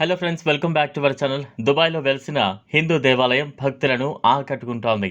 Hello friends welcome back to our channel దుబాయ్లో వెలిసిన హిందూ దేవాలయం భక్తులను ఆకట్టుకుంటోంది.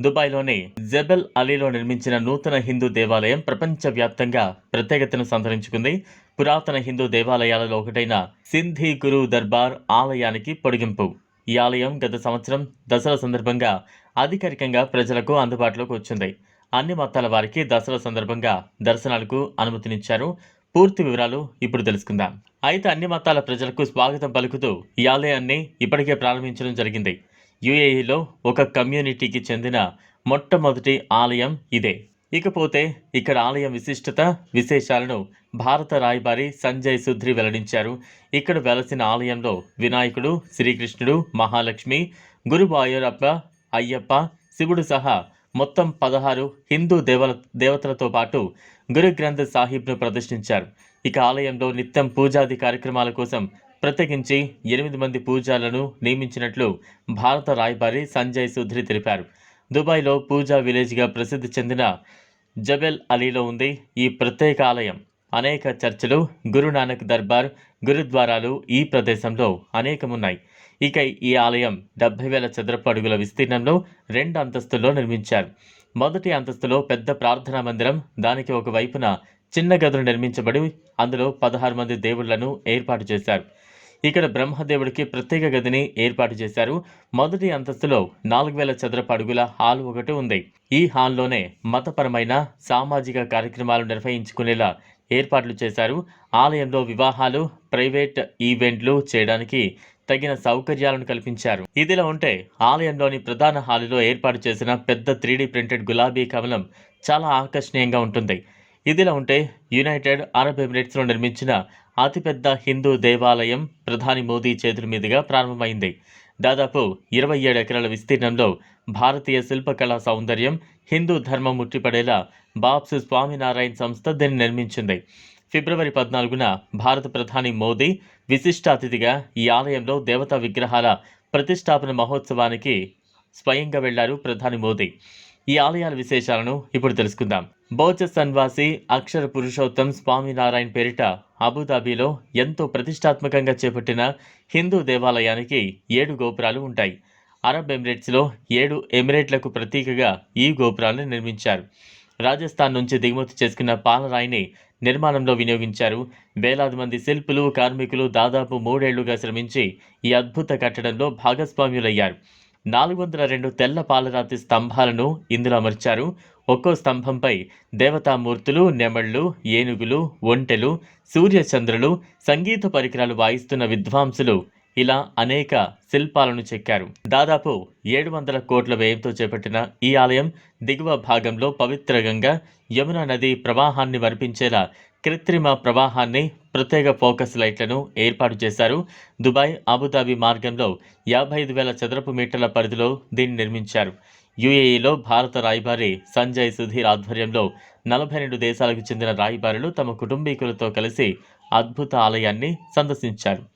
దుబాయ్లోని జబెల్ అలీలో నిర్మించిన నూతన హిందూ దేవాలయం ప్రపంచవ్యాప్తంగా ప్రత్యేకతను సంతరించుకుంది. పురాతన హిందూ దేవాలయాలలో ఒకటైన సింధీ గురు దర్బార్ ఆలయానికి పొడిగింపు. ఈ ఆలయం గత సంవత్సరం దసరా సందర్భంగా అధికారికంగా ప్రజలకు అందుబాటులోకి వచ్చింది. అన్ని మతాల వారికి దసరా సందర్భంగా దర్శనాలకు అనుమతినిచ్చారు. పూర్తి వివరాలు ఇప్పుడు తెలుసుకుందాం. అయితే అన్ని మతాల ప్రజలకు స్వాగతం పలుకుతూ ఈ ఆలయాన్ని ఇప్పటికే ప్రారంభించడం జరిగింది. యుఏఈలో ఒక కమ్యూనిటీకి చెందిన మొట్టమొదటి ఆలయం ఇదే. ఇకపోతే ఇక్కడ ఆలయం విశిష్టత విశేషాలను భారత రాయబారి సంజయ్ సుధ్రి వెల్లడించారు. ఇక్కడ వెలసిన ఆలయంలో వినాయకుడు శ్రీకృష్ణుడు మహాలక్ష్మి గురువాయూరప్ప అయ్యప్ప శివుడు సహా మొత్తం పదహారు హిందూ దేవల దేవతలతో పాటు గురు గ్రంథ సాహిబ్ను ప్రదర్శించారు. ఇక ఆలయంలో నిత్యం పూజాది కార్యక్రమాల కోసం ప్రత్యేకించి ఎనిమిది మంది పూజాలను నియమించినట్లు భారత రాయబారి సంజయ్ సుధ్రి తెలిపారు. దుబాయ్లో పూజా విలేజ్గా ప్రసిద్ధి చెందిన జబెల్ అలీలో ఉంది ఈ ప్రత్యేక ఆలయం. అనేక చర్చలు గురునానక్ దర్బార్ గురుద్వారాలు ఈ ప్రదేశంలో అనేకమున్నాయి. ఇక ఈ ఆలయం డెబ్బై వేల చదరపు అడుగుల విస్తీర్ణంలో రెండు అంతస్తుల్లో నిర్మించారు. మొదటి అంతస్తులో పెద్ద ప్రార్థనా మందిరం దానికి ఒక వైపున చిన్న గదులు నిర్మించబడి అందులో పదహారు మంది దేవుళ్ళను ఏర్పాటు చేశారు. ఇక్కడ బ్రహ్మదేవుడికి ప్రత్యేక గదిని ఏర్పాటు చేశారు. మొదటి అంతస్తులో నాలుగు వేల చదరపు అడుగుల హాల్ ఒకటి ఉంది. ఈ హాల్లోనే మతపరమైన సామాజిక కార్యక్రమాలు నిర్వహించుకునేలా ఏర్పాట్లు చేశారు. ఆలయంలో వివాహాలు ప్రైవేట్ ఈవెంట్లు చేయడానికి తగిన సౌకర్యాలను కల్పించారు. ఇదిలా ఉంటే ఆలయంలోని ప్రధాన హాలులో ఏర్పాటు చేసిన పెద్ద త్రీడీ ప్రింటెడ్ గులాబీ కమలం చాలా ఆకర్షణీయంగా ఉంటుంది. ఇదిలా ఉంటే యునైటెడ్ అరబ్ ఎమిరేట్స్లో నిర్మించిన అతిపెద్ద హిందూ దేవాలయం ప్రధాని మోదీ చేతుల మీదుగా ప్రారంభమైంది. దాదాపు ఇరవై ఏడు ఎకరాల విస్తీర్ణంలో భారతీయ శిల్పకళా సౌందర్యం హిందూ ధర్మం ముట్టిపడేలా బాప్సు స్వామినారాయణ్ సంస్థ దీన్ని నిర్మించింది. ఫిబ్రవరి పద్నాలుగున భారత ప్రధాని మోదీ విశిష్ట అతిథిగా ఈ ఆలయంలో దేవతా విగ్రహాల ప్రతిష్టాపన మహోత్సవానికి స్వయంగా వెళ్ళారు ప్రధాని మోదీ. ఈ ఆలయాల విశేషాలను ఇప్పుడు తెలుసుకుందాం. బౌద్ధ సన్వాసి అక్షర పురుషోత్తం స్వామినారాయణ పేరిట అబుదాబీలో ఎంతో ప్రతిష్టాత్మకంగా చేపట్టిన హిందూ దేవాలయానికి ఏడు గోపురాలు ఉంటాయి. అరబ్ ఎమిరేట్స్లో ఏడు ఎమిరేట్లకు ప్రతీకగా ఈ గోపురాలను నిర్మించారు. రాజస్థాన్ నుంచి దిగుమతి చేసుకున్న పాలరాయిని నిర్మాణంలో వినియోగించారు. వేలాది మంది శిల్పులు కార్మికులు దాదాపు మూడేళ్ళుగా శ్రమించి ఈ అద్భుత కట్టడంలో భాగస్వామ్యులయ్యారు నాలుగు వందల రెండు తెల్ల పాలరాతి స్తంభాలను ఇందులో అమర్చారు. ఒక్కో స్తంభంపై దేవతామూర్తులు నెమళ్ళు ఏనుగులు ఒంటెలు సూర్యచంద్రులు సంగీత పరికరాలు వాయిస్తున్న విద్వాంసులు ఇలా అనేక శిల్పాలను చెక్కారు. దాదాపు ఏడు వందల కోట్ల వ్యయంతో చేపట్టిన ఈ ఆలయం దిగువ భాగంలో పవిత్ర గంగా యమున నది ప్రవాహాన్ని వర్పించేలా కృత్రిమ ప్రవాహాన్ని ప్రత్యేక ఫోకస్ లైట్లను ఏర్పాటు చేశారు. దుబాయ్ అబుదాబి మార్గంలో యాభై ఐదు వేల చదరపు మీటర్ల పరిధిలో దీన్ని నిర్మించారు. యుఏఈలో భారత రాయబారి సంజయ్ సుధీర్ ఆధ్వర్యంలో నలభై రెండు దేశాలకు చెందిన రాయబారులు తమ కుటుంబీకులతో కలిసి అద్భుత ఆలయాన్ని సందర్శించారు.